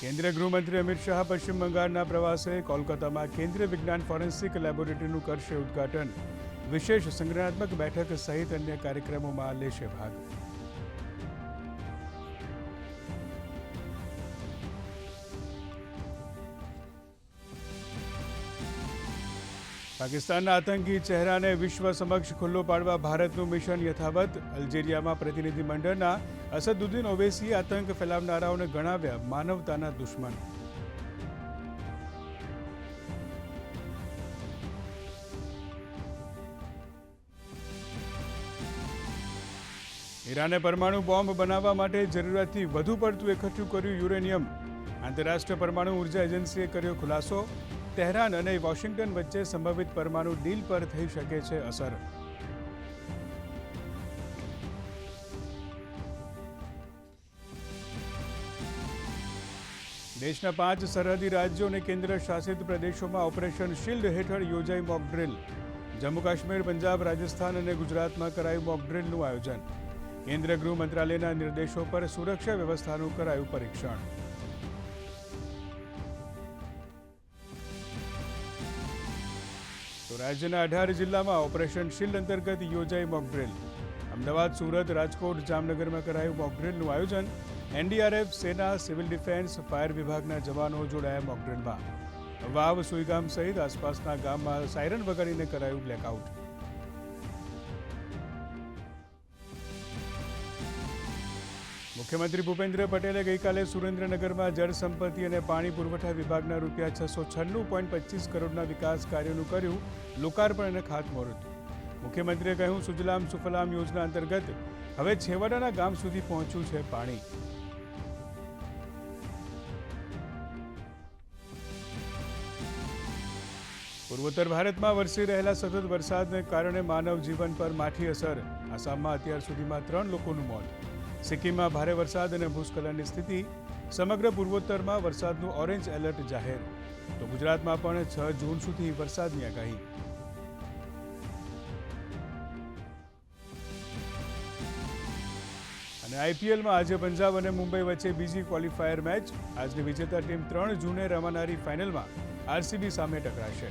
કેન્દ્રીય ગૃહમંત્રી અમિત શાહ પશ્ચિમ બંગાળના પ્રવાસે કોલકાતામાં કેન્દ્રીય વિજ્ઞાન ફોરેન્સિક લેબોરેટરીનું કરશે ઉદ્ઘાટન. વિશેષ સંગ્રહાત્મક બેઠક સહિત અન્ય કાર્યક્રમોમાં લેશે ભાગ. પાકિસ્તાનના આતંકી ચહેરાને વિશ્વ સમક્ષ ખુલ્લો પાડવા ભારતનું મિશન યથાવત, અલ્જેરિયામાં પ્રતિનિધિ મંડળના અસદુદ્દીન ઓવેસીએ આતંક ફેલાવનારાઓને ગણાવ્યા માનવતાના દુશ્મન. ઈરાને પરમાણુ બોમ્બ બનાવવા માટે જરૂરિયાતથી વધુ પડતું એકઠું કર્યું યુરેનિયમ. આંતરરાષ્ટ્રીય પરમાણુ ઊર્જા એજન્સીએ કર્યો ખુલાસો. તહેરાન અને વોશિંગ્ટન વચ્ચે સંભવિત પરમાણુ ડીલ પર થઈ શકે છે અસર. દેશના પાંચ સરહદી રાજ્યો અને કેન્દ્ર શાસિત પ્રદેશોમાં ઓપરેશન શિલ્ડ હેઠળ યોજાઈ મોક ડ્રિલ. જમ્મુ કાશ્મીર, પંજાબ, રાજસ્થાન અને ગુજરાતમાં કરાયું મોક ડ્રિલનું આયોજન. કેન્દ્રીય ગૃહ મંત્રાલયના નિર્દેશો પર સુરક્ષા વ્યવસ્થાનું કરાયું પરીક્ષણ. રાજ્યના અઢાર જિલ્લામાં ઓપરેશન શિલ્ડ અંતર્ગત યોજાઈ મોકડ્રિલ અમદાવાદ, સુરત, રાજકોટ, જામનગરમાં કરાયું મોક ડ્રિલનું આયોજન. એનડીઆરએફ, સેના, સિવિલ ડિફેન્સ, ફાયર વિભાગના જવાનો જોડાયા મોક ડ્રિલમાં. વાવ, સુઈગામ સહિત આસપાસના ગામમાં સાયરન વગાડીને કરાયું બ્લેકઆઉટ. મુખ્યમંત્રી ભૂપેન્દ્ર પટેલે ગઈકાલે સુરેન્દ્રનગરમાં જળ સંપત્તિ અને પાણી પુરવઠા વિભાગના રૂપિયા છસો છન્નું પોઈન્ટ પચીસ કરોડના વિકાસ કાર્યોનું કર્યું, લોકાર્પણ અને ખાતમુહૂર્ત. મુખ્યમંત્રીએ કહ્યું, સુજલામ સુફલામ યોજના અંતર્ગત હવે છેવાડાના ગામ સુધી પહોંચ્યું છે પાણી. પૂર્વોત્તર ભારતમાં વરસી રહેલા સતત વરસાદને કારણે માનવ જીવન પર માઠી અસર. આસામમાં અત્યાર સુધીમાં ત્રણ લોકોનું મોત. સિક્કિમમાં ભારે વરસાદ અને ભૂસ્ખલનની સ્થિતિ, સમગ્ર પૂર્વોત્તરમાં વરસાદનું ઓરેન્જ એલર્ટ જાહેર. તો ગુજરાતમાં પણ છ જૂન સુધી વરસાદની આગાહી. અને આઈપીએલમાં આજે પંજાબ અને મુંબઈ વચ્ચે બીજી ક્વોલિફાયર મેચ. આજની વિજેતા ટીમ ત્રણ જૂને રમાનારી ફાઇનલમાં આરસીબી સામે ટકરાશે.